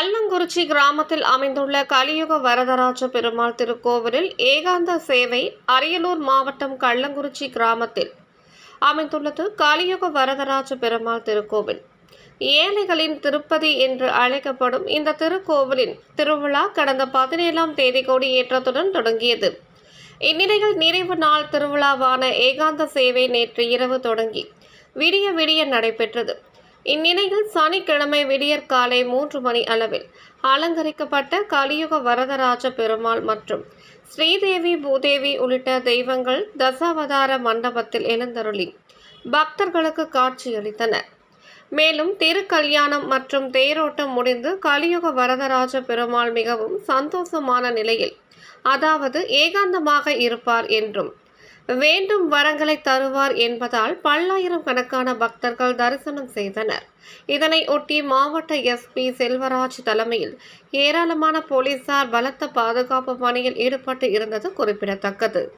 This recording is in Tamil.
கள்ளங்குறிச்சி கிராமத்தில் அமைந்துள்ள கலியுக வரதராஜ பெருமாள் திருக்கோவிலில் ஏகாந்த சேவை அரியலூர் மாவட்டம் கள்ளங்குறிச்சி கிராமத்தில் அமைந்துள்ளது கலியுக வரதராஜ பெருமாள் திருக்கோவில். ஏழைகளின் திருப்பதி என்று அழைக்கப்படும் இந்த திருக்கோவிலின் திருவிழா கடந்த பதினேழாம் தேதி கொடியேற்றத்துடன் தொடங்கியது. இந்நிலையில் நிறைவு நாள் திருவிழாவான ஏகாந்த சேவை நேற்று இரவு தொடங்கி. விடிய விடிய நடைபெற்றது. இந்நிலையில் சனிக்கிழமை விடியற்காலை மூன்று மணி அளவில் அலங்கரிக்கப்பட்ட கலியுக வரதராஜ பெருமாள் மற்றும் ஸ்ரீதேவி பூதேவி உள்ளிட்ட தெய்வங்கள் தசாவதார மண்டபத்தில் எழுந்தருளி பக்தர்களுக்கு காட்சியளித்தனர். மேலும் திருக்கல்யாணம் மற்றும் தேரோட்டம் முடிந்து கலியுக வரதராஜ பெருமாள் மிகவும் சந்தோஷமான நிலையில் அதாவது ஏகாந்தமாக இருப்பார் என்றும் வேண்டும் வரங்களை தருவார் என்பதால் பல்லாயிரம் கணக்கான பக்தர்கள் தரிசனம் செய்தனர். இதனை ஒட்டி மாவட்ட எஸ்பி செல்வராஜ் தலைமையில் ஏராளமான போலீசார் பலத்த பாதுகாப்பு பணியில் ஈடுபட்டு இருந்தது குறிப்பிடத்தக்கது.